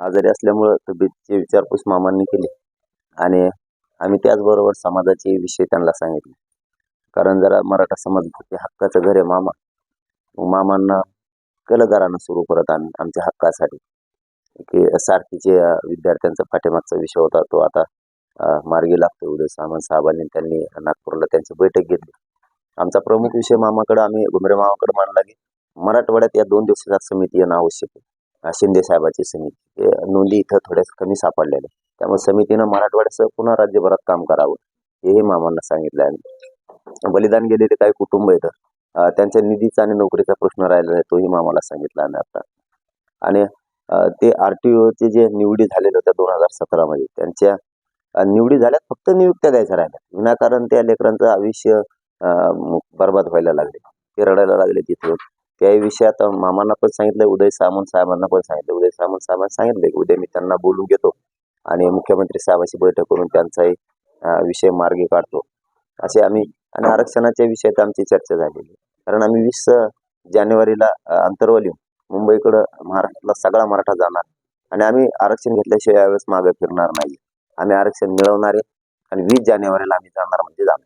आजारी असल्यामुळं तब्येतीची विचारपूस मामांनी केली. आणि आम्ही त्याचबरोबर समाजाचे विषय त्यांना सांगितले. कारण जरा मराठा समाज ते हक्काचं घर आहे मामा. मामांना कलगारानं सुरू करत आम्ही आमच्या हक्कासाठी. की सारथीचे विद्यार्थ्यांचा पाठीमागचा विषय होता तो आता मार्गी लागतो उदय सामंत साहेबांनी त्यांनी नागपूरला त्यांची बैठक घेतली. आमचा प्रमुख विषय मामाकडे आम्ही घुमरे मामाकडे मांडला की मराठवाड्यात या दोन दिवसाच्या समिती येणं आवश्यक आहे. शिंदे साहेबाची समिती. हे नोंदी इथं थोड्याच कमी सापडलेल्या. त्यामुळे समितीनं मराठवाड्यासह पुन्हा राज्यभरात काम करावं हेही मामांना सांगितलं आहे. बलिदान गेलेले काही कुटुंब आहेत त्यांच्या निधीचा आणि नोकरीचा प्रश्न राहिला आहे तोही मामाला सांगितला आम्ही आता. आणि ते आर टी ओचे जे निवडी झालेले होत्या दोन हजार सतरामध्ये त्यांच्या निवडी झाल्यात फक्त नियुक्त्या द्यायच्या राहिल्या विनाकारण त्या लेकरांचं आयुष्य बर्बाद बरबाद व्हायला लागले. ते रडायला लागले तिथून त्या आता मामांना पण सांगितलं उदय सामंत साहेबांना पण सांगितलं उदय सामंत साहेबांना सांगितलं की उद्या मी त्यांना बोलून घेतो आणि मुख्यमंत्री साहेबांशी बैठक करून त्यांचाही विषय मार्गी काढतो. असे आम्ही आणि आरक्षणाच्या विषयात आमची चर्चा झालेली कारण आम्ही वीस जानेवारीला अंतरवली अंतर्वली मुंबईकडं महाराष्ट्रातला सगळा मराठा जाणार आणि आम्ही आरक्षण घेतल्याशिवाय यावेळेस मागे फिरणार नाही आम्ही आरक्षण मिळवणार आहे आणि वीस जानेवारीला आम्ही जाणार म्हणजे जाणार.